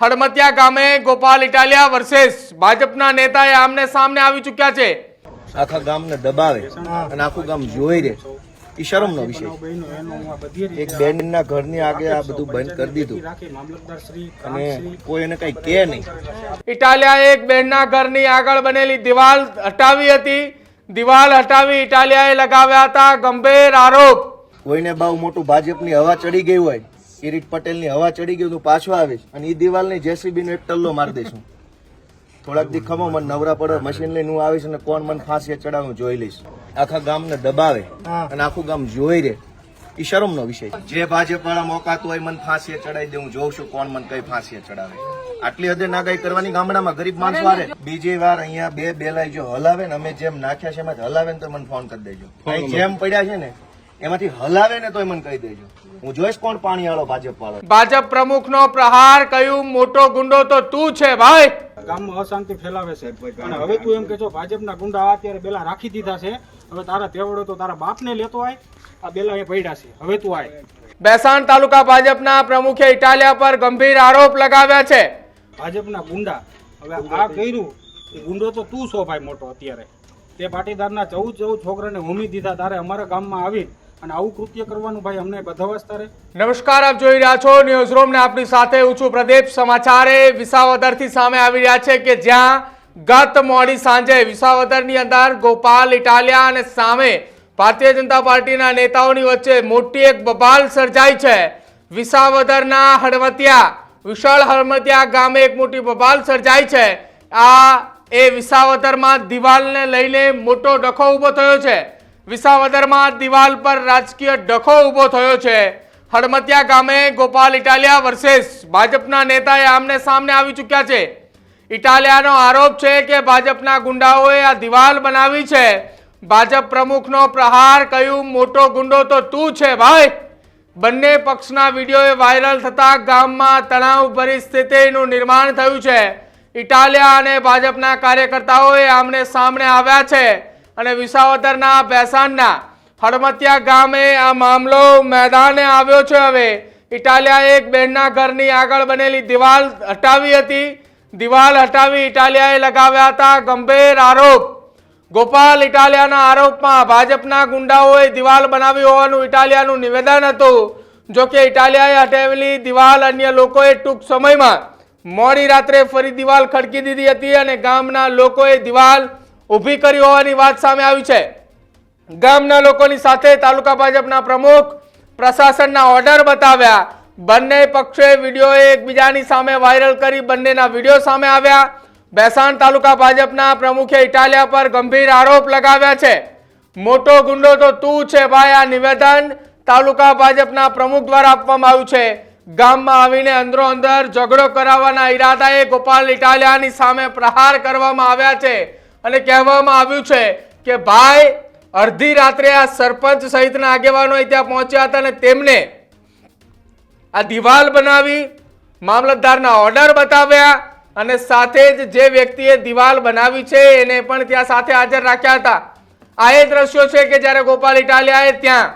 હડમતિયા ગામે ગોપાલ ઇટાલિયા વર્સેસ ભાજપના નેતાએ આમને સામને આવી ચૂક્યા છે. આખા ગામને દબાવે અને આખું ગામ જોઈ રહે એ શરમનો વિષય એક બેનના ઘરની આગે આ બધું બંધ કરી દીધું. અને કોઈ એને કઈ કે નહીં. ઇટાલિયાએ એક બેનના ઘરની આગળ બનેલી દિવાલ હટાવી હતી. દિવાલ હટાવી ઇટાલિયાએ લગાવ્યા હતા ગંભીર આરોપ. કોઈને બહુ મોટું ભાજપની હવા ચડી ગઈ હોય કિરીટ પટેલની હવા ચડી ગયું તું પાછો આવીશ અને એ દિવાલની જેસીબી નો એક ટલ્લો મારી દઈશું. થોડાક દી ખમો મને નવરા પડે મશીન લઈને હું આવીશ અને કોણ મને ફાંસી ચડાવું જોઈ લઈશ. આખા ગામને દબાવે અને આખું ગામ જોઈ રે એ શરમનો વિષય જે ભાજપ વાળા મોકાતું હોય મને ફાંસી ચડાવી દે હું જોઉં છું કોણ મને કઈ ફાંસી ચડાવે આટલી હદે નાગાઈ કરવાની ગામડામાં ગરીબ માણસ વારે બીજી વાર અહીંયા બે બેલાઈ જો હલાવે ને અમે જેમ નાખ્યા છે એમાં હલાવે ને તો મને ફોન કરી દેજો. જેમ પડ્યા છે ને એમાંથી હલાવે ને તો મને કહી દેજો. હું જોઈશ કોણ પાણી વાળો ભાજપ વાળો. ભાજપ પ્રમુખનો પ્રહાર કયું મોટો ગુંડો તો તું છે ભાઈ? ગામમાં અશાંતિ ફેલાવે છે અને હવે તું એમ કે છો ભાજપના ગુંડા અત્યારે બેલા રાખી દીધા છે. હવે તારા તેવડો તો તારા બાપને લેતો આય. આ બેલા એ પડ્યા છે. હવે તું આય. બેસાણ તાલુકા ભાજપના પ્રમુખે ઇટાલિયા પર ગંભીર આરોપ લગાવ્યા છે. ભાજપના ગુંડા. હવે આ કર્યું ગુંડો તો તું છો ભાઈ મોટો અત્યારે. તે પાટીદારના ચૌદ ચૌદ છોકરાને હોમી દીધા તારે અમારા ગામમાં આવી અને આવું કૃત્ય કરવાનું ભાઈ અમને બધા તારે નમસ્કાર, આપ જોઈ રહ્યા છો ન્યૂઝ રૂમ ને આપણી સાથે હું છું પ્રદીપ. સમાચારે વિસાવદરથી સામે આવી રહ્યા છે કે જ્યાં ગત મોડી સાંજે વિસાવદરની અંદર ગોપાલ ઇટાલિયા અને સામે ભારતીય જનતા પાર્ટીના નેતાઓની વચ્ચે મોટી એક બબાલ સર્જાઈ છે. વિસાવદરના હળવતિયા, વિશાળ હળમતિયા ગામે એક મોટી બબાલ સર્જાઈ છે. આ એ વિસાવદરમાં દિવાલને લઈને મોટો ડખો ઊભો થયો છે. વિસાવદરમાં દિવાલ પર રાજકીય ડખો ઊભો થયો છે. હડમતિયા ગામે ગોપાલ ઇટાલિયા વર્સેસ ભાજપના નેતાએ આમને સામને આવી ચૂક્યા છે. ઇટાલિયાનો આરોપ છે કે ભાજપના ગુંડાઓએ આ દિવાલ બનાવી છે. ભાજપ પ્રમુખનો પ્રહાર કયું મોટો ગુંડો તો તું છે ભાઈ? બંને પક્ષના વિડીયોએ વાયરલ થતા ગામમાં તણાવ પરિસ્થિતિનું નિર્માણ થયું છે. ઇટાલિયા અને ભાજપના કાર્યકર્તાઓએ આમને સામને આવ્યા છે. અને વિસાવદરના ભેસાણના હડમતિયા ગામે આ મામલો મેદાને આવ્યો છે હવે. ઇટાલિયાએ એક બહેનના ઘરની આગળ બનેલી દિવાલ હટાવી હતી. દિવાલ હટાવી ઇટાલિયાએ લગાવ્યા હતા. ગંભીર આરોપ. ગોપાલ ઇટાલિયાના આરોપમાં ભાજપના ગુંડાઓએ દિવાલ બનાવી હોવાનું ઇટાલિયાનું નિવેદન હતું. જો કે ઇટાલિયાએ હટાવેલી દિવાલ અન્ય લોકોએ ટૂંક સમયમાં મોડી રાત્રે ફરી દિવાલ ખડકી દીધી હતી અને ગામના લોકોએ દિવાલ ઊભી કરી હોવાની વાત સામે આવી છે. ગામના લોકોની સાથે તાલુકા ભાજપના પ્રમુખ પ્રશાસનના ઓર્ડર બતાવ્યા. બંને પક્ષોએ વીડિયો એકબીજાની સામે વાયરલ કરી બંનેના વીડિયો સામે આવ્યા. બેસાણ તાલુકા ભાજપના પ્રમુખે ઇટાલિયા પર ગંભીર આરોપ લગાવ્યા છે. મોટો ગુંડો તો તું છે ભાઈ, આ નિવેદન તાલુકા ભાજપના પ્રમુખ દ્વારા આપવામાં આવ્યું છે. ગામમાં આવીને અંદરો અંદર ઝઘડો કરાવવાના ઈરાદાએ ગોપાલ ઇટાલિયાની સામે પ્રહાર કરવામાં આવ્યા છે. અને કહેવામાં આવ્યું છે કે ભાઈ, અડધી રાત્રે આ સરપંચ સહિતના આગેવાનો ત્યાં પહોંચ્યા હતા અને તેમને આ દિવાલ બનાવી, મામલતદારના ઓર્ડર બતાવ્યા અને સાથે જ જે વ્યક્તિએ દિવાલ બનાવી છે એને પણ ત્યાં સાથે હાજર રાખ્યા હતા. આ એ દ્રશ્યો છે કે જ્યારે ગોપાલ ઇટાલિયાએ ત્યાં,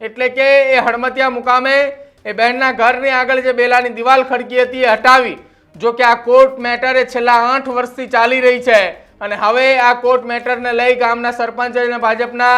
એટલે કે એ હડમતિયા મુકામે એ બહેનના ઘરની આગળ જે બેલાની દિવાલ ખડકી હતી એ હટાવી, જો કે આ કોર્ટ મેટર છેલ્લા આઠ વર્ષથી ચાલી રહી છે. અને હવે આ કોર્ટ મેટરને લઈ ગામના સરપંચ અને ભાજપના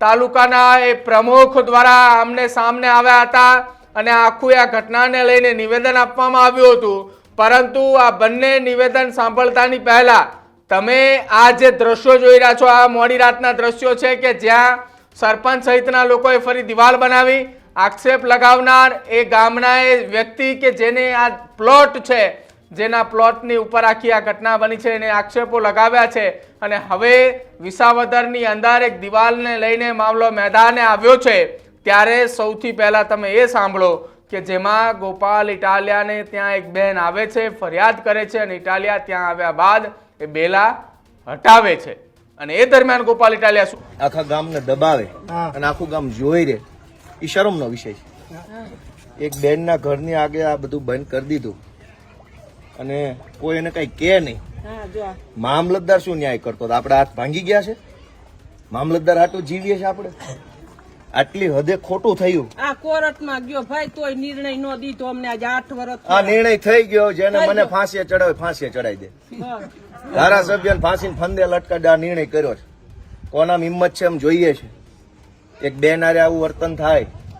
તાલુકાના એ પ્રમુખ દ્વારા આમને સામને આવ્યા હતા અને આખું આ ઘટનાને લઈને નિવેદન આપવામાં આવ્યું હતું. પરંતુ આ બંને નિવેદન સાંભળતાની પહેલા તમે આ જે દ્રશ્યો જોઈ રહ્યા છો, આ મોડી રાતના દ્રશ્યો છે કે જ્યાં સરપંચ સહિતના લોકોએ ફરી દિવાલ બનાવી. આક્ષેપ લગાવનાર એ ગામના એ વ્યક્તિ કે જેને આ પ્લોટ છે જેના પ્લોટની ઉપર આખી આ ઘટના બની છે એને આક્ષેપો લગાવ્યા છે. અને હવે વિસાવદરની અંદર એક દિવાલને લઈને મામલો મેદાને આવ્યો છે. ત્યારે સૌથી પહેલાં તમે એ સાંભળો કે જેમાં ગોપાલ ઇટાલિયાને ત્યાં એક બેન આવે છે ફરિયાદ કરે છે અને ઇટાલિયા ત્યાં આવ્યા બાદ એ બેલા હટાવે છે. અને એ દરમિયાન ગોપાલ ઇટાલિયા શું? આખા ગામને દબાવે અને આખું ગામ જોઈ રહે. એ શરમનો વિષય છે. એક બેનના ઘરની આગે આ બધું બંધ કરી દીધું. અને કોઈ એને કઈ કે નહીં. મામલતદાર શું ન્યાય કરતો? આપણે હાથ ભાંગી ગયા છે? મામલતદાર હાટું જીવીએ છે આપણે? આટલી હદે ખોટું થયું. આ કોર્ટમાં ગયો ભાઈ તોય નિર્ણય નો દીધો. અમને આજે આઠ વર્ષ આ નિર્ણય થઈ ગયો જેને મને ફાંસી ફાંસીએ ચડાવે ફાંસીએ ચડાવી દે. ધારાસભ્ય ફાંસીને ફંદે લટકાડે આ નિર્ણય કર્યો છે. કોનામ હિંમત છે એમ જોઈએ છે. એક બેનારે આવું વર્તન થાય.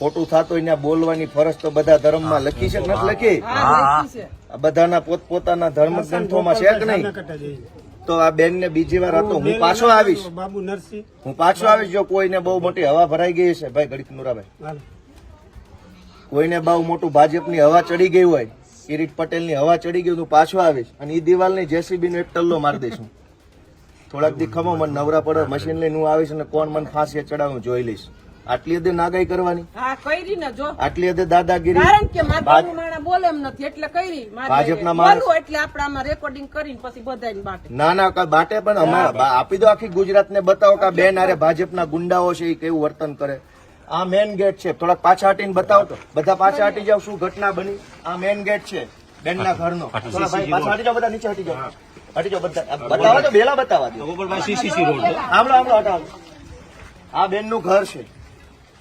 ખોટું થતું હોય બોલવાની ફરજ તો બધા ધર્મમાં લખી છે નથી લખી? હા, લખી છે. આ બધાના પોતપોતાના ધર્મ ગ્રંથોમાં છે કે નહીં? તો આ બેન ને બીજી વાર હતો હું પાછો આવીશ. બાબુ નરસિંહ. હું પાછો આવીશ જો કોઈને બહુ મોટી હવા ભરાઈ ગઈ છે ભાઈ ગણિત નુરાભાઈ. કોઈને બહુ મોટું ભાજપની હવા ચડી ગઈ હોય કિરીટ પટેલની હવા ચડી ગઈ હું પાછો આવીશ. અને એ દિવાલની જેસીબી નો એક ટલ્લો મારી દઈશું થોડાક દી ખમો મને નવરા પડે મશીન લઈને હું આવીશ અને કોણ મને ફાંસી ચડાવું જોઈ લઈશ. આટલી હદે નાગાઈ કરવાની? હા કરી ને જો. આટલી હદે દાદાગીરી? કારણ કે માતાનું માણા બોલે એમ નથી એટલે કરી ભાજપના માણસ- એટલે આપણે રેકોર્ડિંગ કરીને પછી બધાને બાટે. ના ના બાટે પણ અમારા આપી દો આખી ગુજરાતને બતાવો કે આ બેન આરે ભાજપના ગુંડાઓ છે એ કેવું વર્તન કરે? આ મેન ગેટ છે. થોડાક પાછા હટીને બતાવો. તો. બધા પાછા હટી જાવ શું ઘટના બની? આ મેન ગેટ છે બેનના ઘરનો. થોડા ભાઈ પાછા હટી જાવ બધા નીચે હટી જાવ હટી જાવ બધા. બતાવો તો બેલા બતાવવા દો. આમળો આમળો હટાવો. આ બેનનું ઘર છે.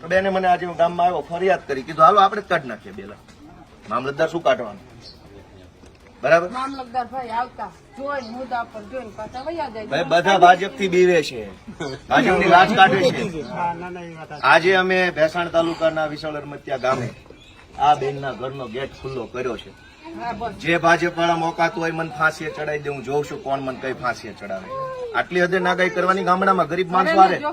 તો બેને મને આજે હું ગામમાં આવ્યો ફરિયાદ કરી. કીધું હાલો આપણે કાઢ નાખીએ બેલા. મામલતદાર શું કાઢવાનું? બરાબર? મામલતદાર ભાઈ આવતા જોઈ મુદ્દા પર જોઈને પાછા વયા જાય. ભાઈ બધા ભાજપથી બીવે છે. ભાજપની લાજ કાઢે છે. ના ના એ વાત આજે અમે ભેસાણ તાલુકાના વિશાળ અરમતિયા ગામે આ બેનના ઘરનો ગેટ ખુલ્લો કર્યો છે. જે ભાજપ વાળા મોકાતું હોય મને ફાંસીએ ચડાવી દે હું જોઉં છું કોણ મને કઈ ફાંસીએ ચડાવે. આટલી હદે નાગાઈ કરવાની ગામડામાં ગરીબ માણસો વારે ને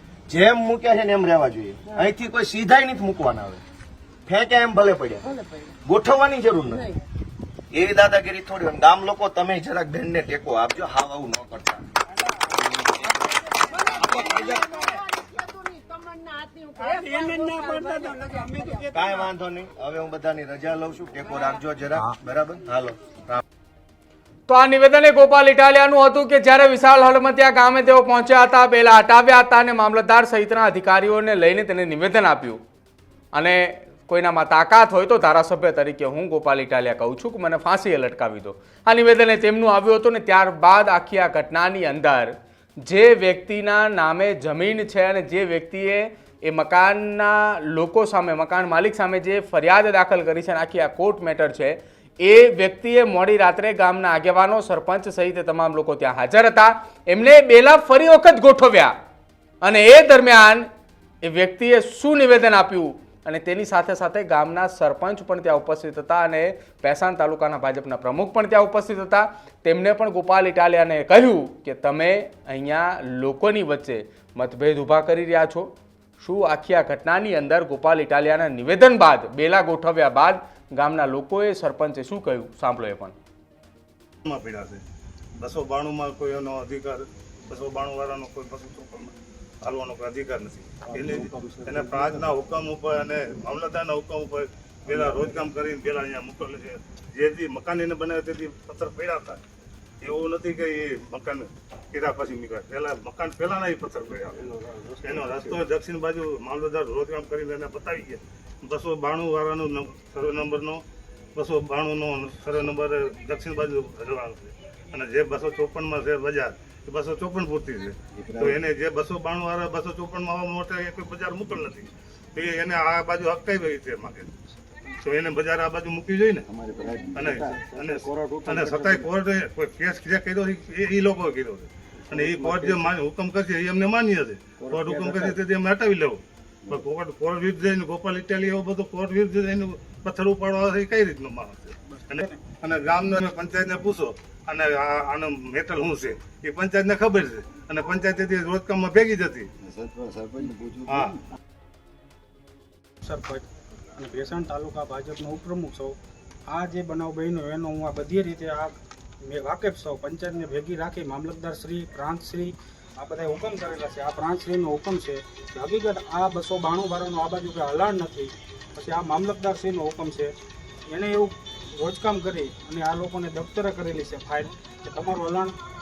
જેમ મૂક્યા છે ને એમ રહેવા જોઈએ. અહીંથી કોઈ સીધાય નથી મૂકવાના આવે ફેંક્યા એમ ભલે પડ્યા. ગોઠવવાની જરૂર નથી. એવી દાદાગીરી થોડી હોય. ગામ લોકો તમે જરાક બેનને ટેકો આપજો હાવ આવું ન કરતા. કાંઈ વાંધો નહીં. હવે હું બધાની રજા લઉં છું. ટેકો રાખજો જરા બરાબર? હાલો. રામ. તો આ નિવેદન એ ગોપાલ ઇટાલિયાનું હતું કે જ્યારે વિશાળ હળમતિયા ગામે તેઓ પહોંચ્યા હતા, પહેલાં હટાવ્યા હતા અને મામલતદાર સહિતના અધિકારીઓને લઈને તેને નિવેદન આપ્યું. અને કોઈનામાં તાકાત હોય તો ધારાસભ્ય તરીકે હું ગોપાલ ઇટાલિયા કહું છું કે મને ફાંસીએ લટકાવી દો. આ નિવેદન તેમનું આવ્યું હતું ને ત્યારબાદ આખી આ ઘટનાની અંદર જે વ્યક્તિના નામે જમીન છે અને જે વ્યક્તિએ એ મકાનના લોકો સામે, મકાન માલિક સામે જે ફરિયાદ દાખલ કરી છે અને આખી આ કોર્ટ મેટર છે એ વ્યક્તિએ મોડી રાત્રે ગામના આગેવાનો, સરપંચ સહિત તમામ લોકો ત્યાં હાજર હતા. એમને બેલા ફરી વખત ગોઠવ્યા. અને એ દરમિયાન એ વ્યક્તિએ શું નિવેદન આપ્યું? અને તેની સાથે સાથે ગામના સરપંચ પણ ત્યાં ઉપસ્થિત હતા અને પેસાણ તાલુકાના ભાજપના પ્રમુખ પણ ત્યાં ઉપસ્થિત હતા. તેમને પણ ગોપાલ ઇટાલિયાને કહ્યું કે તમે અહીંયા લોકોની વચ્ચે મતભેદ ઊભા કરી રહ્યા છો. શું આખી આ ઘટનાની અંદર ગોપાલ ઇટાલિયાના નિવેદન બાદ બેલા ગોઠવ્યા બાદ ગામના લોકોએ સરપંચે શું કહ્યું? સાંભળો એ પણ. માં બસો બાણું માં કોઈ એનો અધિકાર, બસો બાણું વાળાનો કોઈ પશુ ચોપનમાં હાલવાનો કોઈ અધિકાર નથી. એને એને પ્રાંતના હુકમ ઉપર અને મામલતદારના હુકમ ઉપર પેલા રોજકામ કરીને પેલા અહીંયા મોકલે છે. જેથી મકાન બનાવે, તેથી પથ્થર પડ્યા હતા એવું નથી કે એ મકાન કીધા પછી નીકળે. પેલા મકાન પેલાના એ પથ્થર પડ્યા. એનો રસ્તો દક્ષિણ બાજુ મામલતદાર રોજકામ કરીને એને બતાવી ગયા. બસો બાણું વાળાનો સર્વે નંબરનો, બસો બાણુંનો સર્વે નંબર દક્ષિણ બાજુ ભરવાનો છે. અને જે બસો ચોપનમાં છે બજાર, એ બસો ચોપન પૂરતી છે. તો એને જે બસો બાણું વાળા બસો ચોપનમાં આવવા માટે કોઈ બજાર મોકલ નથી. એ એને આ બાજુ હકાઈ ગઈ છે માગે તો એને બજાર આ બાજુ મૂકવી જોઈએ ને? અને અને અને છતાંય કોર્ટે કોઈ કેસ જે કર્યો છે એ લોકોએ કર્યો છે. અને એ કોર્ટ જે હુકમ કરશે એ અમને માન્ય છે. કોર્ટ હુકમ કરશે તેથી અમે હટાવી લેવો. પણ કોર્ટ કોર્ટ વિરુદ્ધ જઈને ગોપાલ ઇટાલી એવો બધો કોર્ટ વિરુદ્ધ જઈને પથ્થર ઉપાડવા એ કઈ રીતનો માણસ છે? અને અને ગામને અને પંચાયતને પૂછો અને આનો મેટલ શું છે? એ પંચાયતને ખબર છે. અને પંચાયત તેથી રોજકામમાં ભેગી જતી હતી. હા. સરપંચ. અને ભેસાણ તાલુકા ભાજપનો ઉપપ્રમુખ સૌ આ જે બનાવ બન્યો એનો હું આ બધી રીતે આ મેં વાકેફ સૌ પંચાયતને ભેગી રાખી મામલતદાર શ્રી, પ્રાંત શ્રી, આ બધા હુકમ કરેલા છે. આ પ્રાંત શ્રીનો હુકમ છે કે હકીકત આ બસો બાણું બારાનું આ બાજુ કંઈ હલાણ નથી. પછી આ મામલતદાર શ્રીનો હુકમ છે. એણે એવું રોજકામ કરી અને આ લોકોને દફતરે કરેલી છે ફાઇલ કે તમારું હલાણ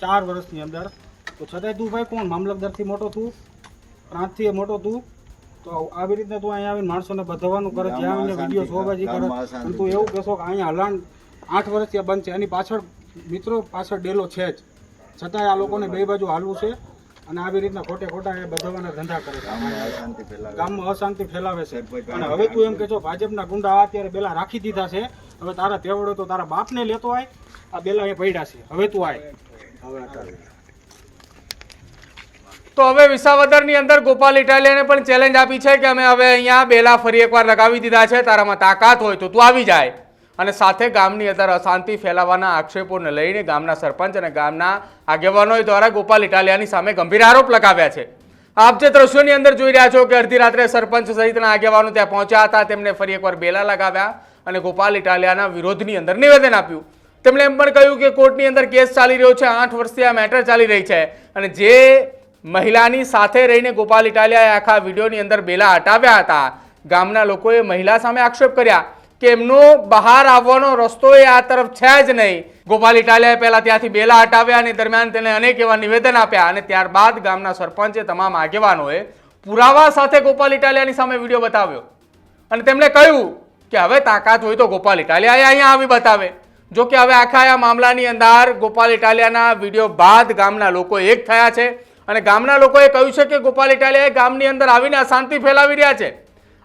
ચાર વર્ષની અંદર. તો છતાંય તું ભાઈ કોણ? મામલતદારથી મોટો તું? પ્રાંતથી મોટો તું? તો આવી રીતના તું અહીંયા આવીને માણસોને બધવાનું કરે જ્યાં આવીને વીડિયો શોબાજી કરે. અને તું એવું કહેશો કે અહીંયા હલાણ આઠ વર્ષથી બંધ છે. એની પાછળ મિત્રો પાછળ ડેલો છે જ. છતાંય આ લોકોને બે બાજુ હાલવું છે અને આવી રીતના ખોટે ખોટા એ બધાવાના ધંધા કરે છે. ગામમાં અશાંતિ ફેલાવે છે. અને હવે તું એમ કે છો. ભાજપના ગુંડા આ અત્યારે બેલા રાખી દીધા છે. હવે તારા તેવડો તો તારા બાપને લેતો આય. આ બેલા એ પડ્યા છે. હવે તું આય. તો હવે વિસાવદરની અંદર ગોપાલ ઇટાલિયાને પણ ચેલેન્જ આપી છે કે અમે હવે અહીંયા બેલા ફરી એકવાર લગાવી દીધા છે. તારામાં તાકાત હોય તો તું આવી જાય. અને સાથે ગામની અંદર અશાંતિ ફેલાવવાના આક્ષેપોને લઈને ગામના સરપંચ અને ગામના આગેવાનો દ્વારા ગોપાલ ઇટાલિયાની સામે ગંભીર આરોપ લગાવ્યા છે. આપ જે દ્રશ્યોની અંદર જોઈ રહ્યા છો કે અડધી રાત્રે સરપંચ સહિતના આગેવાનો ત્યાં પહોંચ્યા હતા. તેમને ફરી એકવાર બેલા લગાવ્યા અને ગોપાલ ઇટાલિયાના વિરોધની અંદર નિવેદન આપ્યું. તેમણે એમ પણ કહ્યું કે કોર્ટની અંદર કેસ ચાલી રહ્યો છે, આઠ વર્ષથી આ મેટર ચાલી રહી છે. અને જે મહિલાની સાથે રહીને ગોપાલ ઇટાલિયાએ આખા વિડીયોની અંદર બેલા હટાવ્યા હતા, ગામના લોકોએ મહિલા સામે આક્ષેપ કર્યા કે એમનો બહાર આવવાનો રસ્તો એ આ તરફ છે જ નહીં. ગોપાલ ઇટાલિયાએ પહેલાં ત્યાંથી બેલા હટાવ્યા અને દરમિયાન તેને અનેક એવા નિવેદન આપ્યા અને ત્યારબાદ ગામના સરપંચે તમામ આગેવાનોએ પુરાવા સાથે ગોપાલ ઇટાલિયાની સામે વીડિયો બતાવ્યો. અને તેમણે કહ્યું કે હવે તાકાત હોય તો ગોપાલ ઇટાલિયાએ અહીંયા આવી બતાવે. જો કે હવે આખા આ મામલાની અંદર ગોપાલ ઇટાલિયાના વીડિયો બાદ ગામના લોકો એક થયા છે અને ગામના લોકોએ કહ્યું છે કે ગોપાલ ઇટાલિયાએ ગામની અંદર આવીને અશાંતિ ફેલાવી રહ્યા છે.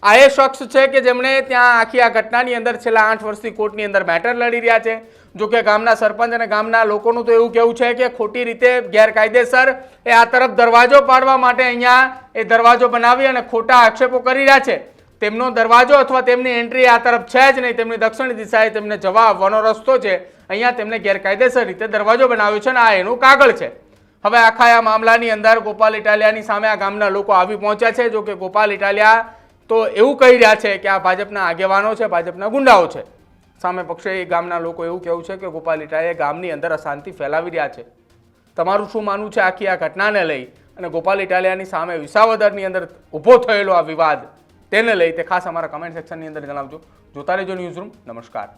આ એ શખ્સ છે કે જેમણે ત્યાં આખી આ ઘટનાની અંદર છેલ્લા આઠ વર્ષથી કોર્ટની અંદર મેટર લડી રહ્યા છે. જો કે ગામના સરપંચ અને ગામના લોકોનું તો એવું કહેવું છે કે ખોટી રીતે ગેરકાયદેસર એ આ તરફ દરવાજો પાડવા માટે અહીંયા એ દરવાજો બનાવી અને ખોટા આક્ષેપો કરી રહ્યા છે. તેમનો દરવાજો અથવા તેમની એન્ટ્રી આ તરફ છે જ નહીં. તેમની દક્ષિણ દિશાએ તેમને જવા આવવાનો રસ્તો છે. અહીંયા તેમને ગેરકાયદેસર રીતે દરવાજો બનાવ્યો છે અને આ એનું કાગળ છે. હવે આખા આ મામલાની અંદર ગોપાલ ઇટાલિયાની સામે આ ગામના લોકો આવી પહોંચ્યા છે. જો કે ગોપાલ ઇટાલિયા તો એવું કહી રહ્યા છે કે આ ભાજપના આગેવાનો છે, ભાજપના ગુંડાઓ છે. સામે પક્ષે એ ગામના લોકો એવું કહેવું છે કે ગોપાલ ઇટાલિયા ગામની અંદર અશાંતિ ફેલાવી રહ્યા છે. તમારું શું માનવું છે આખી આ ઘટનાને લઈ? અને ગોપાલ ઇટાલિયાની સામે વિસાવદરની અંદર ઊભો થયેલો આ વિવાદ? તેને લઈ તે ખાસ અમારા કમેન્ટ સેક્શનની અંદર જણાવજો. જોતા રહેજો ન્યૂઝ રૂમ નમસ્કાર.